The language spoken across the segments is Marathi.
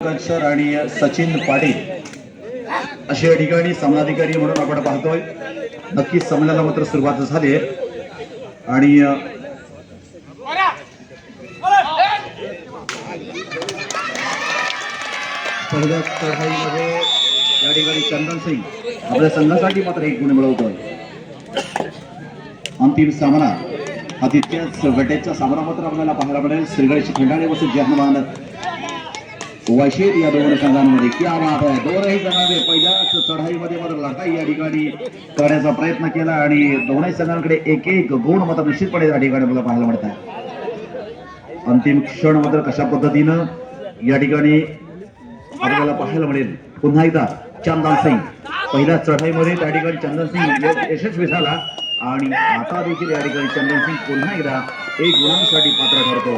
सर आणि सचिन पाटील अशा या ठिकाणी सामनाधिकारी म्हणून आपण पाहतोय. नक्कीच सामन्याला मात्र सुरुवात झाली आहे. आणि पहिल्या चढाईमध्ये या ठिकाणी चंदन सिंग आपल्या संघासाठी मात्र एक गुण मिळवतोय. अंतिम सामना हा तितक्याच वेटेचा सामना मात्र आपल्याला पाहायला मिळेल. श्रीगणेश खंडाळे व जहानमान वायशेत या दोन संघांमध्ये. क्या बात आहे. दोनही संघांमध्ये पहिल्याच चढाईमध्ये मात्र लढाई या ठिकाणी करण्याचा प्रयत्न केला आणि दोनही संघांकडे एक एक गुण मात्र निश्चितपणे या ठिकाणी आपल्याला पाहायला मिळत आहे अंतिम क्षण मात्र कशा पद्धतीनं या ठिकाणी आपल्याला पाहायला मिळेल? पुन्हा एकदा चंदन सिंग. पहिल्या चढाईमध्ये त्या ठिकाणी चंदन सिंग यशस्वी झाला आणि आता देखील या ठिकाणी चंदन सिंग पुन्हा एकदा एक गुणांसाठी पात्र ठरतो.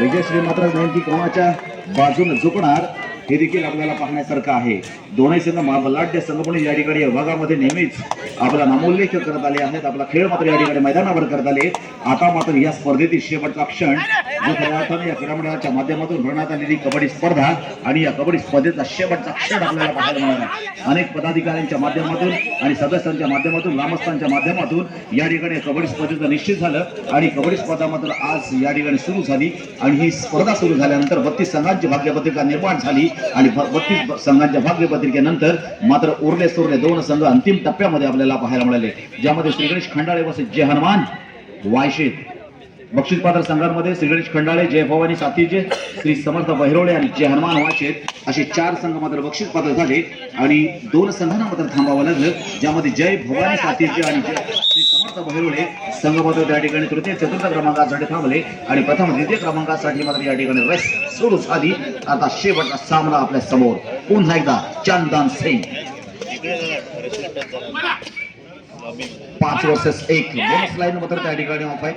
विजयश्री मात्र नेमकी कोणाच्या बाजूने झुकणार? हे देखील आपल्याला पाहण्यासारखं आहे. दोन्ही संघ बलाढ्य संघपणे या ठिकाणी या विभागामध्ये नेहमीच आपला नामोल्लेख करत आले आहेत. आपला खेळ मात्र या ठिकाणी मैदानावर करत आले आता मात्र या स्पर्धेतील शेवटचा क्षण जो खऱ्या अर्थाने या क्रीडामंडळाच्या माध्यमातून भरण्यात आलेली कबड्डी स्पर्धा आणि या कबड्डी स्पर्धेचा शेवटचा क्षण आपल्याला पाहायला मिळणार आहे. अनेक पदाधिकाऱ्यांच्या माध्यमातून आणि सदस्यांच्या माध्यमातून ग्रामस्थांच्या माध्यमातून या ठिकाणी कबड्डी स्पर्धेचं निश्चित झालं आणि कबड्डी स्पर्धा मात्र आज या ठिकाणी सुरू झाली आणि ही स्पर्धा सुरू झाल्यानंतर बत्तीस संघांची भाग्यपत्रिका निर्माण झाली. आणि बत्तीस संघांच्या भाग्यपत्रिकेनंतर मात्र उरले सुरले दोन संघ अंतिम टप्प्यामध्ये आपल्याला पाहायला मिळाले. ज्यामध्ये श्रीगणेश खंडाळे व जय हनुमान वायशेत बक्षीस पात्र संघांमध्ये श्री गणेश खंडाळे जय भवानी साथीचे श्री समर्थ बहिरोळे आणि जय हनुमान वाचेत असे चार संघ मात्र बक्षीस पात्र झाले आणि दोन संघांना मात्र थांबावं लागलं ज्यामध्ये जय भवानी साथीचे आणि जय संघ मात्र त्या ठिकाणी तृतीय चतुर्थ क्रमांकासाठी थांबले. आणि प्रथम द्वितीय क्रमांकासाठी मात्र या ठिकाणी रेस सुरू झाली आता शेवटचा सामना आपल्यासमोर. पुन्हा एकदा चंदन सिंग. पाच वर्सेस एक. बोनस लाईन मात्र त्या ठिकाणी ऑफ आहे.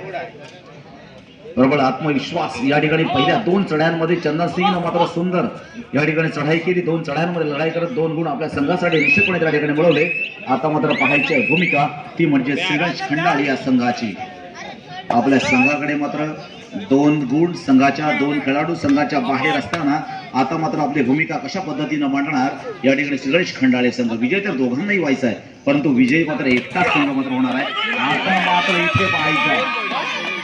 बरोबर आत्मविश्वास. या ठिकाणी पहिल्या दोन चढ्यांमध्ये चंदन सिंगनं मात्र सुंदर या ठिकाणी चढाई केली. दोन चढ्यांमध्ये लढाई करत दोन गुण आपल्या संघासाठी निश्चितपणे त्या ठिकाणी मिळवले. आता मात्र पाहायची भूमिका ती म्हणजे सिरज खंडाळी या संघाची. आपल्या संघाकडे मात्र दोन गुण संघाच्या दोन खेळाडू संघाच्या बाहेर असताना आता मात्र आपली भूमिका कशा पद्धतीनं मांडणार? या ठिकाणी श्रीगणेश खंडाळे संघ. विजय तर दोघांनाही व्हायचा आहे परंतु विजय मात्र एकटाच संघ मात्र होणार आहे. आता मात्र इथे पाहायचं आहे.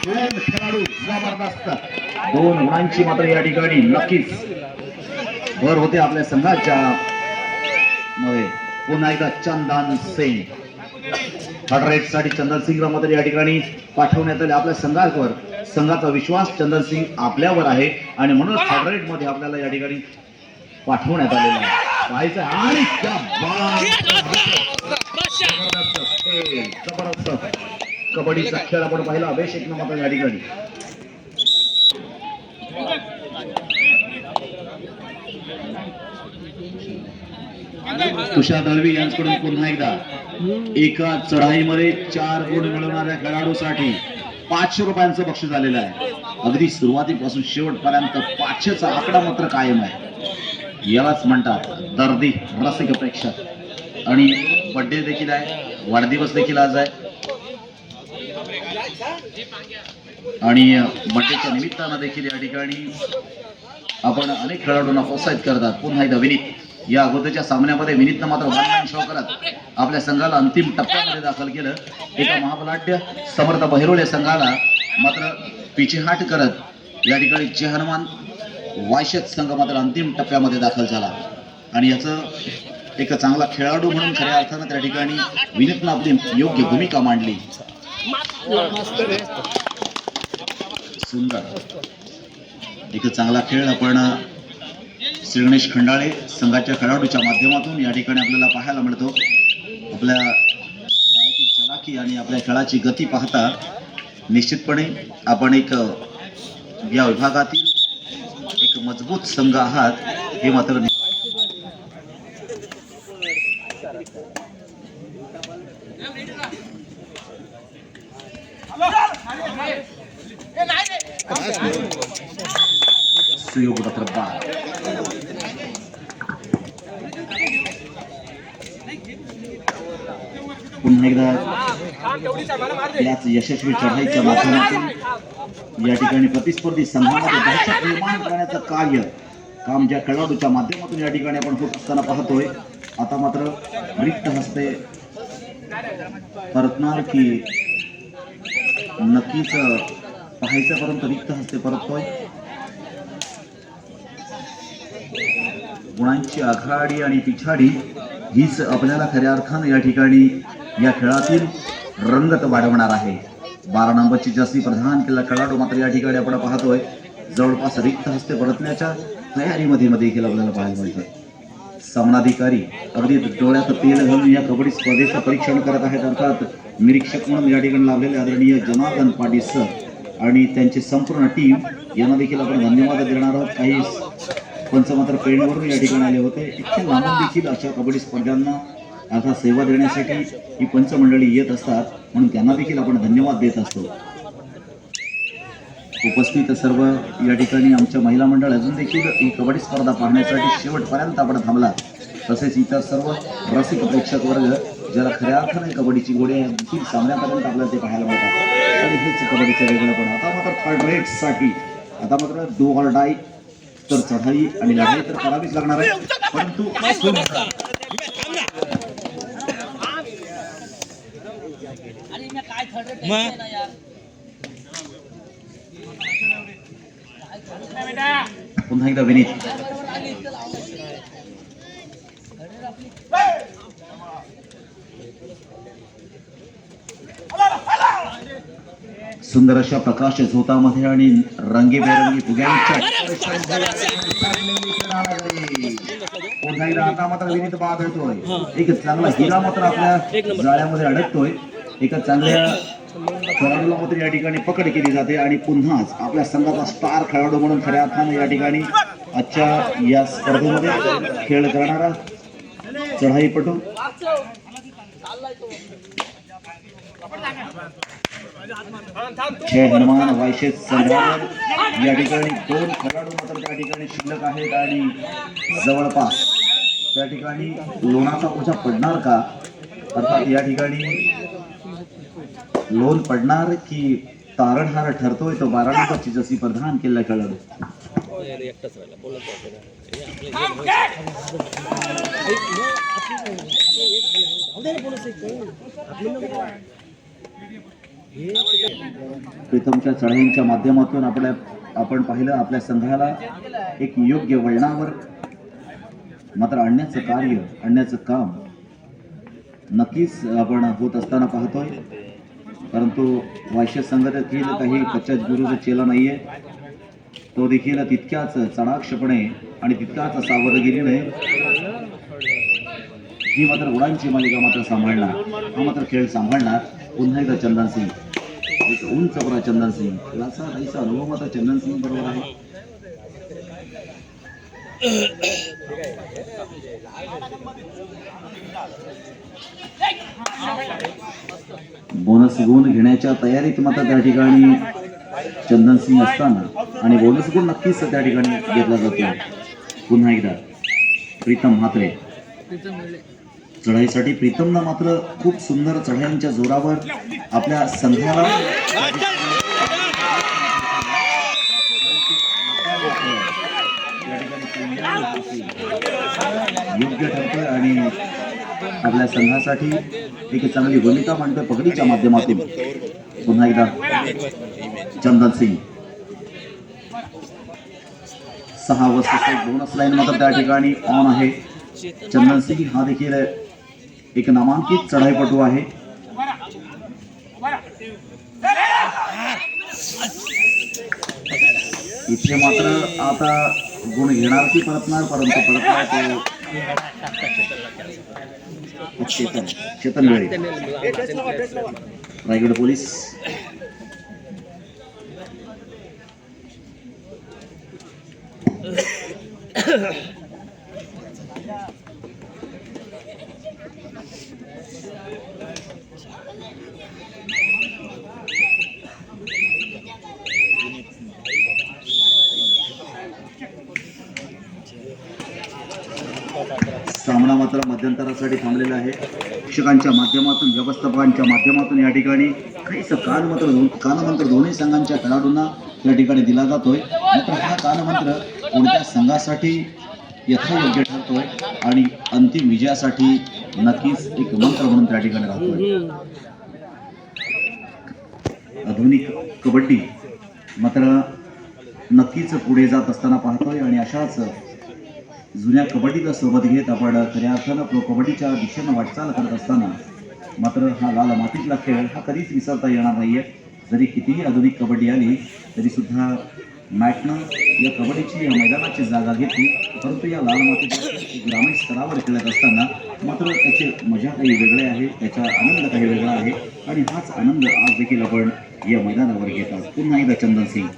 दोन खेळाडू जबरदस्त. दोन गुणांची मात्र या ठिकाणी नक्कीच भर होते आपल्या संघाच्या. मध्ये पुन्हा एकदा चंदन सिंग. थर्ड रेटसाठी चंदन सिंग मात्र या ठिकाणी पाठवण्यात आले आपल्या संघावर. संघाचा विश्वास चंदन सिंग आपल्यावर आहे आणि म्हणूनच थर्ड रेटमध्ये आपल्याला या ठिकाणी पाठवण्यात आलेलं आहे. पाहायचं. आणि जबरदस्त. कबड्डीचा खेळ आपण पाहिला. अभिषेक मात्र या ठिकाणी. तुषार दळवी यांच्याकडून पुन्हा एकदा. एका चढाईमध्ये चार गुण मिळवणाऱ्या खेळाडूसाठी पाचशे रुपयांचं बक्षीस आलेलं आहे. अगदी सुरुवातीपासून शेवटपर्यंत पाचशेचा आकडा मात्र कायम आहे. यालाच म्हणतात दर्दी रसिक प्रेक्षक. आणि बड्डे देखील आहे. वाढदिवस देखील आज आहे. आणि बड्डेच्या निमित्तानं देखील या ठिकाणी आपण अनेक खेळाडूंना प्रोत्साहित करतात. पुन्हा एकदा विनीत. या अगोदरच्या सामन्यामध्ये विनीतनं मात्र वन शो करत आपल्या संघाला अंतिम टप्प्यामध्ये दाखल केलं. एका महाबलाढ्य समर्थ बहिरोळे संघाला मात्र पिछेहाट करत या ठिकाणी जय हनुमान वायशत संघ मात्र अंतिम टप्प्यामध्ये दाखल झाला. आणि याचं एक चांगला खेळाडू म्हणून खऱ्या अर्थानं त्या ठिकाणी विनीतनं आपली योग्य भूमिका मांडली. सुंदर. एक चांगला खेळ आपण श्री गणेश खंडाळे संघाच्या खेळाडूच्या माध्यमातून या ठिकाणी आपल्याला पाहायला मिळतो. आपल्या चलाखी आणि आपल्या खेळाची गती पाहता निश्चितपणे आपण एक या विभागातील एक मजबूत संघ आहात हे मात्र नि- सुयोग मात्र बाद पुन्हा एकदा याच यशस्वी चढाईच्या माध्यमातून या ठिकाणी प्रतिस्पर्धी संघामध्ये दहशत निर्माण करण्याचं कार्य काम ज्या खेळाडूच्या माध्यमातून या ठिकाणी आपण होत असताना पाहतोय आता मात्र रिक्त हस्ते परतणार की नक्कीच पाहायचं परंतु रिक्त हस्ते परततोय. गुणांची आघाडी आणि पिछाडी हीच आपल्याला खऱ्या अर्थानं या ठिकाणी या खेळातील रंगत वाढवणार आहे. बारा नंबरची जसी प्रधान केला. खेळाडू मात्र या ठिकाणी आपण पाहतोय. जवळपास रिक्त हस्ते परतण्याच्या तयारीमध्ये मध्ये देखील आपल्याला पाहायला मिळतोय. सामनाधिकारी अगदी डोळ्यात तेल घालून या कबड्डी स्पर्धेचं परीक्षण करत आहेत. अर्थात निरीक्षक म्हणून या ठिकाणी लाभलेले आदरणीय जनार्दन पाटील सर आणि त्यांची संपूर्ण टीम. यांना देखील आपण धन्यवाद देणार आहोत. काही पंचमात्र पेणवरून या ठिकाणी आले होते. इतके लांबून देखील अशा कबड्डी स्पर्धांना अर्थात सेवा देण्यासाठी ही पंचमंडळी येत असतात म्हणून त्यांना देखील आपण धन्यवाद देत असतो. उपस्थित सर्व या ठिकाणी आमच्या महिला मंडळ अजून देखील ही कबड्डी स्पर्धा पाहण्यासाठी शेवटपर्यंत आपण थांबला तसेच इतर सर्व रसिक प्रेक्षक वर्ग ज्याला खऱ्या अर्थाने कबड्डीची गोडी आहे देखील सामन्यापर्यंत आपल्याला ते पाहायला मिळतात. आणि हेच कबड्डीचं वेगळं पण. आता मात्र थर्ड रेटसाठी आता मात्र डो ऑर डाई तर चढाई आणि लढाई तर करावीच लागणार आहे. परंतु पुन्हा एकदा विनीत. सुंदर अशा प्रकाश झोतामध्ये आणि रंगीबेरंगी फुग्यांच्या पुन्हा एकदा आता मात्र विनीत बाद होतोय. एक चांगला हिरा मात्र आपल्या जाळ्यामध्ये अडकतोय. एका चांगल्या खेळाडूला मात्र या ठिकाणी पकड केली जाते आणि पुन्हाच आपल्या संघाचा स्टार खेळाडू म्हणून खऱ्या अर्थानं या ठिकाणी आजच्या या स्पर्धेमध्ये खेळ करणारा चढाईपटू. जय हनुमान वायशेत संघावर या ठिकाणी दोन खेळाडू मात्र त्या ठिकाणी शिल्लक आहेत आणि जवळपास त्या ठिकाणी लोणाचा ओझा पडणार का? अर्थात या ठिकाणी लोन पडणार की तारणहार ठरतोय तो बारा नंबरची जशी प्रधान केलेला खेळाडू प्रीतमच्या चढाईच्या माध्यमातून आपल्या आपण पाहिलं आपल्या संघाला एक योग्य वळणावर मात्र आणण्याचं कार्य आणण्याचं काम नक्कीच आपण होत असताना पाहतोय. परंतु वायश्य संघ देखील काही कच्च्या गुरुचा चेला नाहीये. तो देखील तितक्याच चणाक्षपणे आणि तितक्याच सावधगिरीने ही मात्र उडांची मालिका मात्र सांभाळणार हा मात्र खेळ सांभाळणार पुन्हा एकदा चंदन सिंग. एक उंच बरा चंदन सिंग. याचा काहीसा अनुभव मात्र चंदन सिंग बरोबर आहे. बोनस गुण घेण्याच्या तयारीत मात्र त्या ठिकाणी चंदन सिंग असताना आणि बोनस गुण नक्कीच त्या ठिकाणी घेतला जातो पुन्हा एकदा प्रीतम म्हात्रे. चढाईसाठी प्रीतमनं मात्र खूप सुंदर चढाईंच्या जोरावर आपल्या संध्याला योग्य ठरतोय आणि आपल्या संघासाठी एक चांगली भूमिका मांडतोय पगडीच्या माध्यमातून. पुन्हा एकदा चंदन सिंग. सहा वाजता बोनस लाईन मात्र त्या ठिकाणी ऑन आहे. चंदन सिंग हा देखील एक नामांकित चढाईपटू आहे. इथे मात्र आता गुण घेणार की परतणार परंतु परतणार तो चेतन चेतन वेळे. रायगड पोलीस सामना मात्र मध्यंतरासाठी थांबलेलं आहे. शिक्षकांच्या माध्यमातून व्यवस्थापकांच्या माध्यमातून या ठिकाणी काहीच कानमंत्र कानमंत्र दोन्ही संघांच्या खेळाडूंना या ठिकाणी दिला जातोय. मात्र हा कानमंत्र कोणत्या संघासाठी यथायोग्य ठरतोय आणि अंतिम विजयासाठी नक्कीच एक मंत्र म्हणून त्या ठिकाणी राहतोय? आधुनिक कबड्डी मात्र नक्कीच पुढे जात असताना पाहतोय आणि अशाच जुन्या कबड्डीला सोबत घेत आपण खऱ्या अर्थानं प्रो कबड्डीच्या दिशेनं वाटचाल करत असताना मात्र हा लाल मातीतला खेळ हा कधीच विसरता येणार नाहीये. जरी कितीही आधुनिक कबड्डी आली तरी सुद्धा मॅटनं या कबड्डीची या मैदानाची जागा घेतली परंतु या लाल मातीच्या ग्रामीण स्तरावर खेळत असताना मात्र त्याची मजा काही वेगळे आहे त्याचा आनंद काही वेगळा आहे आणि हाच आनंद आज देखील आपण या मैदानावर घेतात पुन्हा एकदा चंदन सिंग.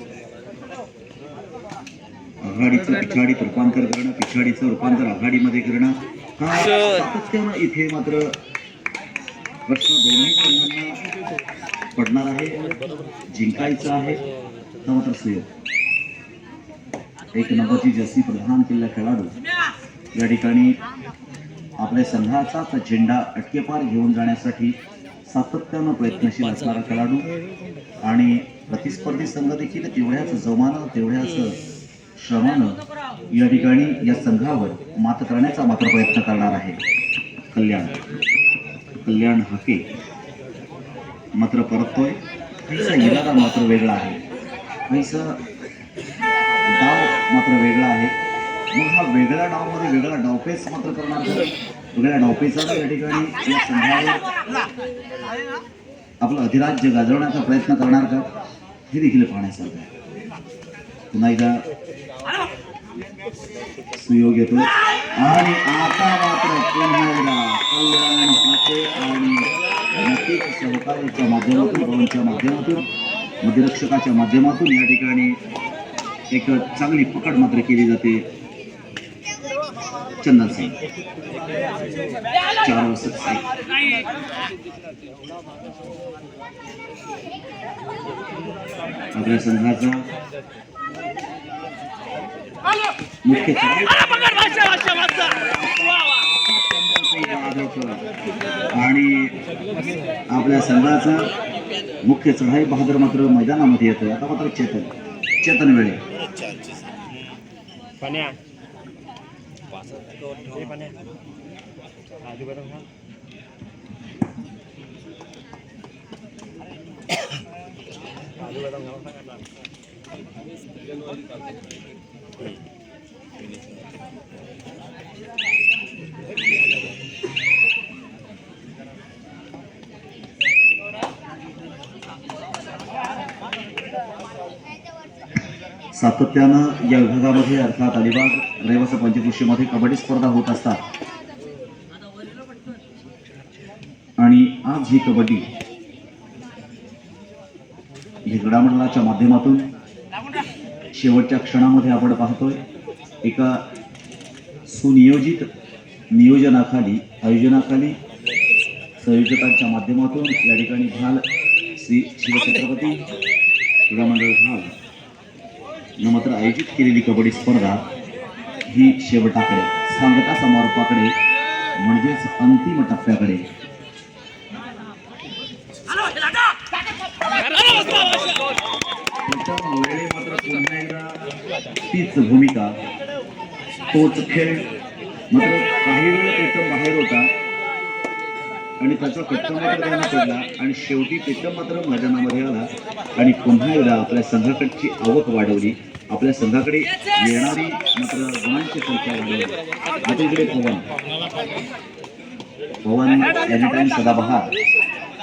आघाडीचं पिछाडीत रूपांतर करणं पिछाडीचं रूपांतर आघाडीमध्ये करणं. हा सातत्यानं इथे मात्र प्रश्न दोन्ही संघांना पडणार आहे जिंकायचं आहे. हा मात्र सुयोग एक नंबरची जसी प्रधान केलेला खेळाडू. या ठिकाणी आपल्या संघाचाच झेंडा अटकेपार घेऊन जाण्यासाठी सातत्यानं प्रयत्नशील असणारा खेळाडू. आणि प्रतिस्पर्धी संघ देखील तेवढ्याच जोमानं तेवढ्याच श्रमानं या ठिकाणी या संघावर मात करण्याचा मात्र प्रयत्न करणार आहे. कल्याण. कल्याण हाके मात्र परततोय. काहीसा इरादा मात्र वेगळा आहे. काहीसा डाव मात्र वेगळा आहे. मग हा वेगळ्या डावमध्ये वेगळा डावपेच मात्र करणार वेगळ्या डावपेचा या ठिकाणी या संघावर आपलं अधिराज्य गाजवण्याचा प्रयत्न करणार का? हे देखील पाहण्यासारखं आहे. पुन्हा एकदा सुयोग येतो आणि आता मात्र पुन्हा एकदा कल्याण हाते आणि नक्कीच सहकार्याच्या माध्यमातून भवनच्या माध्यमातून मध्यरक्षकाच्या माध्यमातून या ठिकाणी एक चांगली पकड मात्र केली जाते. चंदन सिंग. चार वर्ष आपल्या संघाचा मुख्य आणि आपल्या संघाचा मुख्य चढाई बहादूर मात्र मैदानामध्ये येतोय. आता मात्र चेतन चेतन वेळे पाण्या हे पाण्या आजू बरं का आजू बरं का सातत्यानं या विभागामध्ये अर्थात अलिबाग रहिवासी पंचकृषीमध्ये कबड्डी स्पर्धा होत असतात. आणि आज ही कबड्डी ही घडामोडाच्या माध्यमातून शेवटच्या क्षणामध्ये आपण पाहतोय एका सुनियोजित नियोजनाखाली आयोजनाखाली संयोजकांच्या माध्यमातून या ठिकाणी झाल श्री शिवछत्रपती क्रीडामंडळ मंडळ न मात्र आयोजित केलेली कबड्डी स्पर्धा ही शेवटाकडे सांगता समारोपाकडे म्हणजेच अंतिम टप्प्याकडे. मात्र पुन्हा एकदा तीच भूमिका तोच खेळ मात्र काही वेळ एकदम बाहेर होता. आणि त्याचा फटका मात्र त्यांना पडला. आणि शेवटी प्रीतम मात्र मैदानामध्ये आला. आणि पुन्हा एकदा आपल्या संघाकडची आवक वाढवली. आपल्या संघाकडे येणारी मात्र गुणांची संख्या वाढवली. आता इकडे पवन. पवन एनी टाइम सदाबहार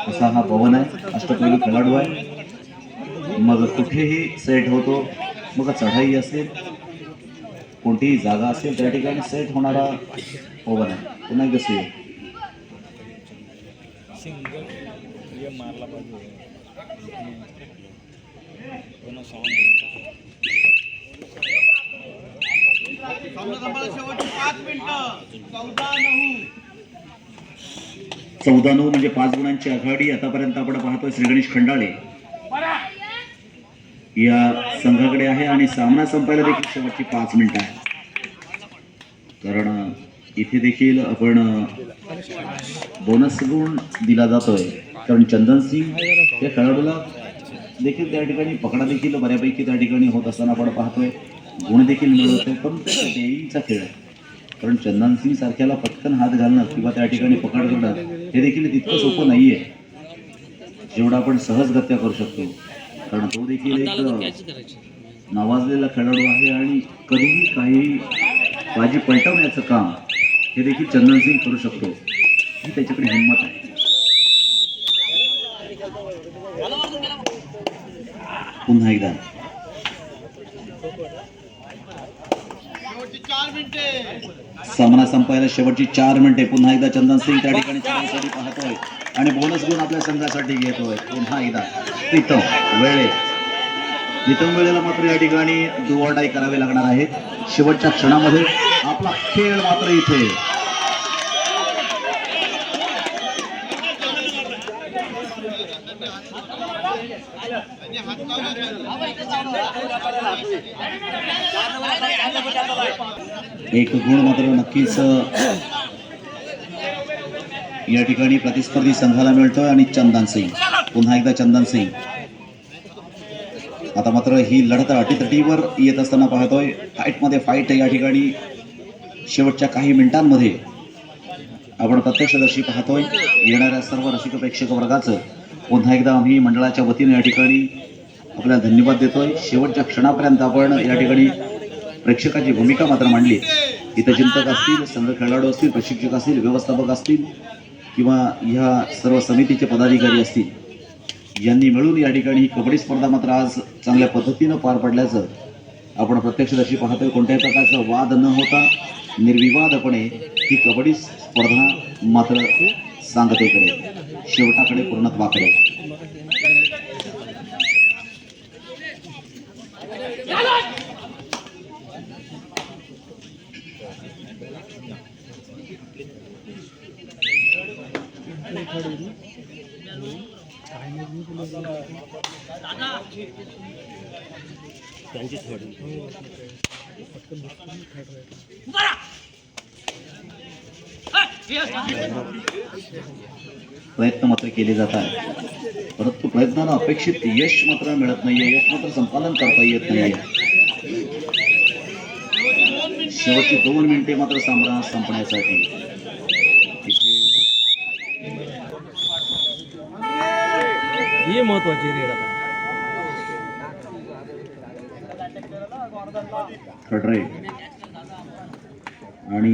असा हा पवन आहे. अष्टपैलू खेळाडू आहे. मग कुठेही सेट होतो. मग चढाई असेल. कोणतीही जागा असेल त्या ठिकाणी सेट होणारा पवन आहे. पुन्हा एकदा सिंगल ये मारला चौदा नऊ. म्हणजे पाच गुणांची आघाडी आतापर्यंत आपण पाहतोय श्री गणेश खंडाळे. या संघाकडे आहे आणि सामना संपायला देखील शेवटची पाच मिनिटं आहे कारण इथे देखील आपण बोनस गुण दिला जातोय. कारण चंदन सिंग या खेळाडूला देखील त्या ठिकाणी पकडा देखील बऱ्यापैकी त्या ठिकाणी होत असताना आपण पाहतोय. गुण देखील मिळवतो पण देईचा खेळ आहे. कारण चंदन सिंग सारख्याला पटकन हात घालणं किंवा त्या ठिकाणी पकड करणं हे देखील तितकं सोपं नाहीये. जेवढं आपण सहजगत्या करू शकतो. कारण तो देखील एक नावाजलेला खेळाडू आहे आणि कधीही काही बाजी पलटवण्याचं काम हे देखील चंदन सिंग करू शकतो. ही त्याच्याकडे हिंमत आहे. पुन्हा एकदा. सामना संपायला शेवटची चार मिनिटे. पुन्हा एकदा चंदन सिंग त्या ठिकाणी पाहतोय. आणि बोनस गुण आपल्या संघासाठी घेतोय. पुन्हा एकदा. प्रीतम वेळे. प्रीतम वेळेला मात्र या ठिकाणी दुवाडाई करावे लागणार आहेत शेवटच्या क्षणामध्ये आपला खेळ मात्र इथे. एक गुण मात्र नक्कीच या ठिकाणी प्रतिस्पर्धी संघाला मिळतोय आणि चंदन सिंग. पुन्हा एकदा चंदन सिंग. आता मात्र ही लढत अटीतटीवर येत असताना पाहतोय. फाईटमध्ये फाईट या ठिकाणी शेवटच्या काही मिनिटांमध्ये आपण प्रत्यक्षदर्शी पाहतोय. येणाऱ्या सर्व रसिक प्रेक्षक वर्गाचं पुन्हा एकदा आम्ही मंडळाच्या वतीने या ठिकाणी आपल्याला धन्यवाद देतोय. शेवटच्या क्षणापर्यंत आपण या ठिकाणी प्रेक्षकाची भूमिका मात्र मांडली. इथं चिंतक असतील संघ खेळाडू असतील प्रशिक्षक असतील व्यवस्थापक असतील किंवा ह्या सर्व समितीचे पदाधिकारी असतील यांनी मिळून या ठिकाणी ही कबड्डी स्पर्धा मात्र आज चांगल्या पद्धतीनं पार पडल्याचं आपण प्रत्यक्षदर्शी पाहतोय. कोणत्याही प्रकारचा वाद न होता निर्विवादपणे ही कबड्डी स्पर्धा मात्र सांगतेकडे. शेवटाकडे पूर्णत्वाकडे. प्रयत्न मात्र केले जात आहेत परंतु प्रयत्नाला अपेक्षित यश मात्र मिळत नाहीये यश मात्र संपादन करता येत नाहीये. शेवटची दोन मिनिटे मात्र सामना संपण्यासाठी. ही महत्वाची रेड आता. खडरे. आणि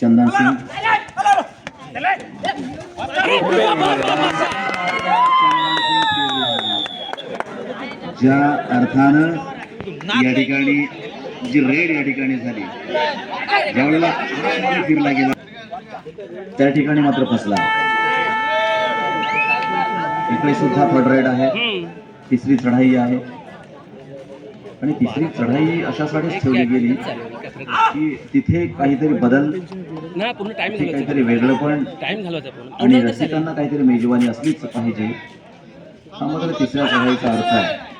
चंदन सिंग. ज्या अर्थानं या ठिकाणी जी रेड या ठिकाणी झाली ज्यावेळेला फिरला गेला त्या ठिकाणी मात्र फसला. इकडे सुद्धा थर्ड रेड आहे तिसरी चढाई आहे. आणि तिसरी चढाई अशासाठीच ठेवली गेली. की तिथे काहीतरी बदल ना पूर्ण टाइम घालवायचा काहीतरी वेगळं पण टाइम घालवायचा पूर्ण आणि रसिकांना काहीतरी मेजवानी असलीच पाहिजे हा मात्र तिसऱ्या चढाईचा अर्थ आहे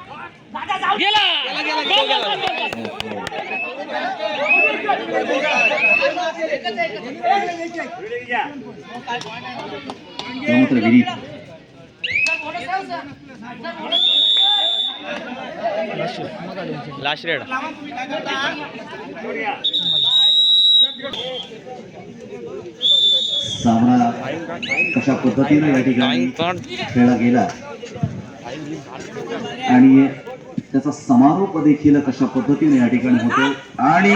गेला बॉल गेला, बॉल गेला. हा मात्र विरीत लास्ट रेड. सामना कशा पद्धतीने या ठिकाणी खेळला गेला? आणि त्याचा समारोप देखील कशा पद्धतीने या ठिकाणी होतो आणि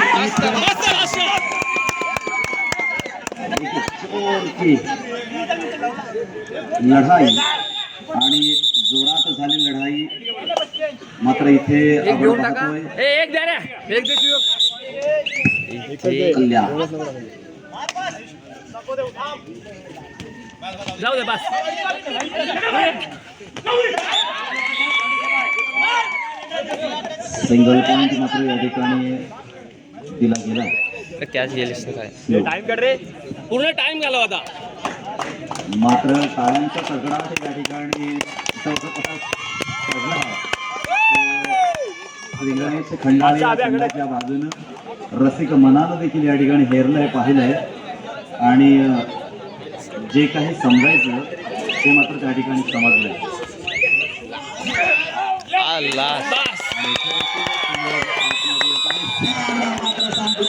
लढाई. आणि मात्र इथे आपण पाहतोय ए, एक द्या रे. एक दे जाऊ दे बस. सिंगल पॉइंट मात्र या ठिकाणी दिला गेला. त्याच गेलीस काय. टाइम काढ रे. पूर्ण टाइम घालव आता. मात्र टाळ्यांचा कडकडाट या ठिकाणी. चौकट पडला तो रिंगणेश खंडाळे या संघाच्या बाजूनं रसिक मनानं देखील या ठिकाणी हेरलंय पाहिलंय. आणि जे काही समजायचं ते मात्र त्या ठिकाणी समजलंय. मात्र